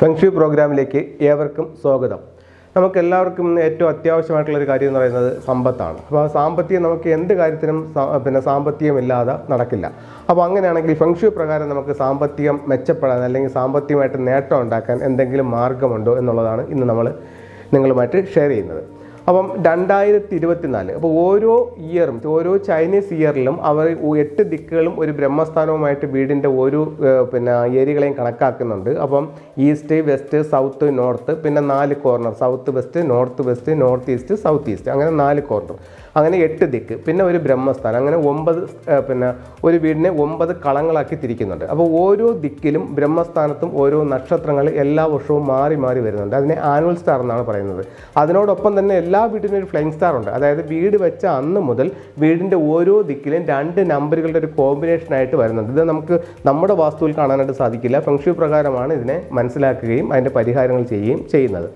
Feng shui പ്രോഗ്രാമിലേക്ക് ഏവർക്കും സ്വാഗതം. നമുക്ക് എല്ലാവർക്കും ഏറ്റവും അത്യാവശ്യമായിട്ടുള്ള ഒരു കാര്യം എന്ന് പറയുന്നത് സമ്പത്താണ്. അപ്പോൾ ആ സാമ്പത്തികം നമുക്ക് എന്ത് കാര്യത്തിനും പിന്നെ സാമ്പത്തികം ഇല്ലാതെ നടക്കില്ല. അപ്പോൾ അങ്ങനെയാണെങ്കിൽ ഫെങ്ഷു പ്രകാരം നമുക്ക് സാമ്പത്തികം മെച്ചപ്പെടാൻ അല്ലെങ്കിൽ സാമ്പത്തികമായിട്ട് നേട്ടം ഉണ്ടാക്കാൻ എന്തെങ്കിലും മാർഗമുണ്ടോ എന്നുള്ളതാണ് ഇന്ന് നമ്മൾ നിങ്ങളുമായിട്ട് ഷെയർ ചെയ്യുന്നത്. അപ്പം രണ്ടായിരത്തി ഇരുപത്തിനാല് അപ്പോൾ ഓരോ ഇയറും ഓരോ ചൈനീസ് ഇയറിലും അവർ എട്ട് ദിക്കുകളും ഒരു ബ്രഹ്മസ്ഥാനവുമായിട്ട് വീടിന്റെ ഓരോ പിന്നെ ഏരിയകളെയും കണക്കാക്കുന്നുണ്ട്. അപ്പം ഈസ്റ്റ് വെസ്റ്റ് സൗത്ത് നോർത്ത് പിന്നെ നാല് corner south west north west north east south east അങ്ങനെ നാല് കോർണർ അങ്ങനെ എട്ട് ദിക്ക് പിന്നെ ഒരു ബ്രഹ്മസ്ഥാനം അങ്ങനെ ഒമ്പത് പിന്നെ ഒരു വീടിനെ ഒമ്പത് കളങ്ങളാക്കി തിരിക്കുന്നുണ്ട്. അപ്പോൾ ഓരോ ദിക്കിലും ബ്രഹ്മസ്ഥാനത്തും ഓരോ നക്ഷത്രങ്ങൾ എല്ലാ വർഷവും മാറി മാറി വരുന്നുണ്ട്. അതിനെ ആനുവൽ സ്റ്റാർ എന്നാണ് പറയുന്നത്. അതിനോടൊപ്പം തന്നെ എല്ലാ വീടിനും ഒരു ഫ്ലൈങ് സ്റ്റാർ ഉണ്ട്. അതായത് വീട് വെച്ച അന്ന് മുതൽ വീടിന്റെ ഓരോ ദിക്കിലും രണ്ട് നമ്പറുകളുടെ ഒരു കോമ്പിനേഷനായിട്ട് വരുന്നുണ്ട്. ഇത് നമുക്ക് നമ്മുടെ വാസ്തുവിൽ കാണാനായിട്ട് സാധിക്കില്ല. ഫംഗ്ഷൻ പ്രകാരമാണ് ഇതിനെ മനസ്സിലാക്കുകയും അതിന്റെ പരിഹാരങ്ങൾ ചെയ്യുകയും ചെയ്യുന്നത്.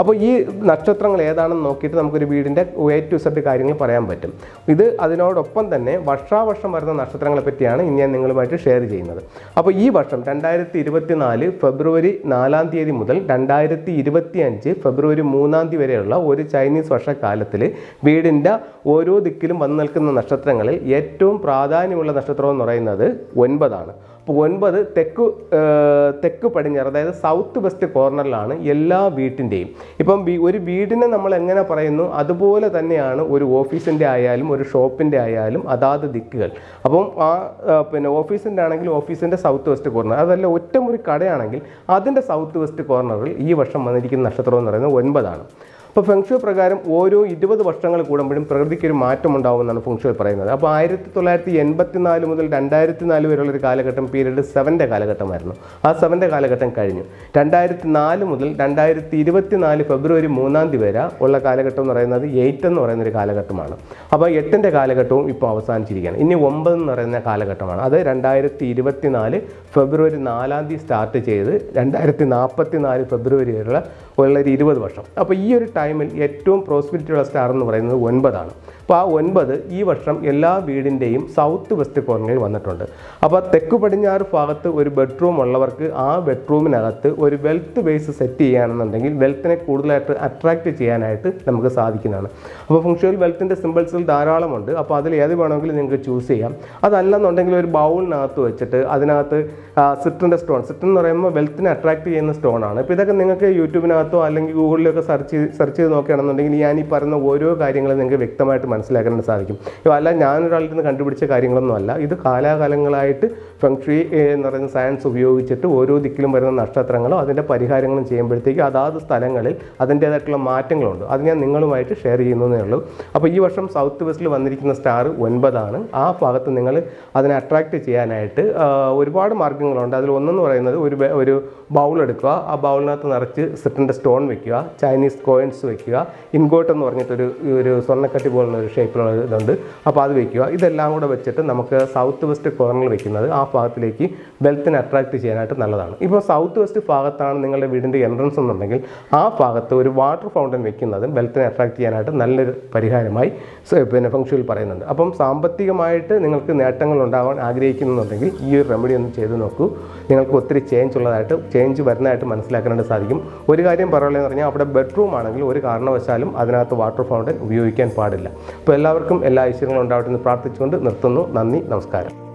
അപ്പോൾ ഈ നക്ഷത്രങ്ങൾ ഏതാണെന്ന് നോക്കിയിട്ട് നമുക്കൊരു വീടിന്റെ എ ടു സെറ്റ് കാര്യങ്ങൾ പറയാൻ പറ്റും. ഇത് അതിനോടൊപ്പം തന്നെ വർഷാവർഷം വരുന്ന നക്ഷത്രങ്ങളെ പറ്റിയാണ് ഇനി ഞാൻ നിങ്ങളുമായിട്ട് ഷെയർ ചെയ്യുന്നത്. അപ്പോൾ ഈ വർഷം രണ്ടായിരത്തി ഇരുപത്തി നാല് ഫെബ്രുവരി നാലാം തീയതി മുതൽ രണ്ടായിരത്തി ഇരുപത്തി അഞ്ച് ഫെബ്രുവരി മൂന്നാം തീയതി വരെയുള്ള ഒരു ചൈനീസ് വർഷക്കാലത്തിൽ വീടിന്റെ ഓരോ ദിക്കിലും വന്നു നിൽക്കുന്ന നക്ഷത്രങ്ങളിൽ ഏറ്റവും പ്രാധാന്യമുള്ള നക്ഷത്രം എന്ന് പറയുന്നത് ഒൻപതാണ്. ഒൻപത് തെക്ക് തെക്ക് പടിഞ്ഞാറ് അതായത് സൗത്ത് വെസ്റ്റ് കോർണറിലാണ് എല്ലാ വീട്ടിന്റെയും ഇപ്പം ഒരു വീടിനെ നമ്മൾ എങ്ങനെ പറയുന്നു? അതുപോലെ തന്നെയാണ് ഒരു ഓഫീസിന്റെ ആയാലും ഒരു ഷോപ്പിന്റെ ആയാലും അതാത് ദിക്കുകൾ. അപ്പം ആ പിന്നെ ഓഫീസിന്റെ ആണെങ്കിൽ ഓഫീസിന്റെ സൗത്ത് വെസ്റ്റ് കോർണർ അതല്ല ഒറ്റമുറി കടയാണെങ്കിൽ അതിന്റെ സൗത്ത് വെസ്റ്റ് കോർണറിൽ ഈ വർഷം വന്നിരിക്കുന്ന നക്ഷത്രം എന്ന് പറയുന്നത് ഒൻപതാണ്. അപ്പോൾ ഫെങ്ഷു പ്രകാരം ഓരോ ഇരുപത് വർഷങ്ങൾ കൂടുമ്പോഴും പ്രകൃതിക്ക് ഒരു മാറ്റം ഉണ്ടാവുമെന്നാണ് ഫെങ്ഷു പറയുന്നത്. അപ്പോൾ ആയിരത്തി തൊള്ളായിരത്തി എൺപത്തി നാല് മുതൽ രണ്ടായിരത്തി നാല് വരെയുള്ള ഒരു കാലഘട്ടം പീരീഡ് സെവന്റെ കാലഘട്ടമായിരുന്നു. ആ സെവന്റെ കാലഘട്ടം കഴിഞ്ഞു. രണ്ടായിരത്തി നാല് മുതൽ രണ്ടായിരത്തി ഇരുപത്തി നാല് ഫെബ്രുവരി മൂന്നാം തീയതി വരെ ഉള്ള കാലഘട്ടം എന്ന് പറയുന്നത് എയ്റ്റ് എന്ന് പറയുന്ന ഒരു കാലഘട്ടമാണ്. അപ്പോൾ എട്ടിന്റെ കാലഘട്ടവും ഇപ്പോൾ അവസാനിച്ചിരിക്കുകയാണ്. ഇനി ഒമ്പത് എന്ന് പറയുന്ന കാലഘട്ടമാണ്. അത് രണ്ടായിരത്തി ഇരുപത്തി നാല് ഫെബ്രുവരി നാലാം തീയതി സ്റ്റാർട്ട് ചെയ്ത് രണ്ടായിരത്തി നാൽപ്പത്തി നാല് ഫെബ്രുവരി വരെയുള്ള ഉള്ള ഒരു ഇരുപത് വർഷം. അപ്പോൾ ഈ ഒരു ടൈമിൽ ഏറ്റവും പ്രോസ്പിരിറ്റിയുള്ള സ്റ്റാർ എന്ന് പറയുന്നത് ഒൻപതാണ്. അപ്പോൾ ആ ഒൻപത് ഈ വർഷം എല്ലാ വീടിന്റെയും സൗത്ത് വെസ്റ്റ് കോർണറിൽ വന്നിട്ടുണ്ട്. അപ്പോൾ തെക്ക് പടിഞ്ഞാറ് ഭാഗത്ത് ഒരു ബെഡ്റൂം ഉള്ളവർക്ക് ആ ബെഡ്റൂമിനകത്ത് ഒരു വെൽത്ത് ബേസ് സെറ്റ് ചെയ്യുകയാണെന്നുണ്ടെങ്കിൽ വെൽത്തിനെ കൂടുതലായിട്ട് അട്രാക്റ്റ് ചെയ്യാനായിട്ട് നമുക്ക് സാധിക്കുന്നതാണ്. അപ്പോൾ ഫംഗ്ഷണൽ വെൽത്തിന്റെ സിമ്പിൾസിൽ ധാരാളമുണ്ട്. അപ്പോൾ അതിൽ ഏത് വേണമെങ്കിലും നിങ്ങൾക്ക് ചൂസ് ചെയ്യാം. അതല്ലെന്നുണ്ടെങ്കിൽ ഒരു ബൗളിനകത്ത് വെച്ചിട്ട് അതിനകത്ത് സിട്രിന്റെ സ്റ്റോൺ സിട്രൻ എന്ന് പറയുമ്പോൾ വെൽത്തിനെ അട്രാക്റ്റ് ചെയ്യുന്ന സ്റ്റോൺ ആണ്. ഇപ്പോൾ ഇതൊക്കെ നിങ്ങൾക്ക് യൂട്യൂബിനകത്തോ അല്ലെങ്കിൽ ഗൂഗിളിലൊക്കെ സെർച്ച് ചെയ്ത് ചെയ്ത് നോക്കുകയാണെന്നുണ്ടെങ്കിൽ ഞാൻ ഈ പറയുന്ന ഓരോ കാര്യങ്ങളും നിങ്ങൾക്ക് വ്യക്തമായിട്ട് മനസ്സിലാക്കാനായിട്ട് സാധിക്കും. അല്ല ഞാനൊരാളിൽ നിന്ന് കണ്ടുപിടിച്ച കാര്യങ്ങളൊന്നും അല്ല. ഇത് കാലാകാലങ്ങളായിട്ട് ഫെങ്ഷി എന്ന് പറയുന്ന സയൻസ് ഉപയോഗിച്ചിട്ട് ഓരോ ദിക്കിലും വരുന്ന നക്ഷത്രങ്ങളും അതിന്റെ പരിഹാരങ്ങളും ചെയ്യുമ്പോഴത്തേക്കും അതാത് സ്ഥലങ്ങളിൽ അതിന്റേതായിട്ടുള്ള മാറ്റങ്ങളുണ്ട്. അത് ഞാൻ നിങ്ങളുമായിട്ട് ഷെയർ ചെയ്യുന്നതേ ഉള്ളൂ. അപ്പോൾ ഈ വർഷം സൗത്ത് വെസ്റ്റിൽ വന്നിരിക്കുന്ന സ്റ്റാർ ഒൻപതാണ്. ആ ഭാഗത്ത് നിങ്ങൾ അതിനെ അട്രാക്റ്റ് ചെയ്യാനായിട്ട് ഒരുപാട് മാർഗങ്ങളുണ്ട്. അതിൽ ഒന്നെന്ന് പറയുന്നത് ഒരു ഒരു ബൗൾ എടുക്കുക. ആ ബൗളിനകത്ത് നിറച്ച് സിറ്റിന്റെ സ്റ്റോൺ വെക്കുക. ചൈനീസ് കോയിൻസ് വെക്കുക. ഇൻഗോട്ട് എന്ന് പറഞ്ഞിട്ടൊരു ഒരു സ്വർണക്കട്ടി പോലുള്ള ഒരു ഷേപ്പിലുള്ള ഇതുണ്ട്. അപ്പോൾ അത് വെക്കുക. ഇതെല്ലാം കൂടെ വെച്ചിട്ട് നമുക്ക് സൗത്ത് വെസ്റ്റ് കോർണറിൽ വെക്കുന്നത് ആ ഭാഗത്തിലേക്ക് വെൽത്തിനെ അട്രാക്ട് ചെയ്യാനായിട്ട് നല്ലതാണ്. ഇപ്പോൾ സൗത്ത് വെസ്റ്റ് ഭാഗത്താണ് നിങ്ങളുടെ വീടിന്റെ എൻട്രൻസ് എന്നുണ്ടെങ്കിൽ ആ ഭാഗത്ത് ഒരു വാട്ടർ ഫൗണ്ടൻ വെക്കുന്നതും വെൽത്തിനെ അട്രാക്ട് ചെയ്യാനായിട്ട് നല്ലൊരു പരിഹാരമായി പിന്നെ ഫംഗ്ഷനിൽ പറയുന്നുണ്ട്. അപ്പം സാമ്പത്തികമായിട്ട് നിങ്ങൾക്ക് നേട്ടങ്ങൾ ഉണ്ടാകാൻ ആഗ്രഹിക്കുന്നുണ്ടെങ്കിൽ ഈ ഒരു റെമഡി ഒന്ന് ചെയ്ത് നോക്കൂ. നിങ്ങൾക്ക് ഒത്തിരി ചേഞ്ച് ഉള്ളതായിട്ട് ചേഞ്ച് വരുന്നതായിട്ട് മനസ്സിലാക്കാനായിട്ട് സാധിക്കും. ഒരു കാര്യം പറയുള്ളതെന്ന് പറഞ്ഞാൽ അവിടെ ബെഡ്റൂം ആണെങ്കിൽ ഒരു കാരണവശാലും അതിനകത്ത് വാട്ടർ ഫൗണ്ടൻ ഉപയോഗിക്കാൻ പാടില്ല. അപ്പോൾ എല്ലാവർക്കും എല്ലാ ഐശ്വര്യങ്ങളും ഉണ്ടാവട്ടെ എന്ന് പ്രാർത്ഥിച്ചുകൊണ്ട് നിർത്തുന്നു. നന്ദി നമസ്കാരം.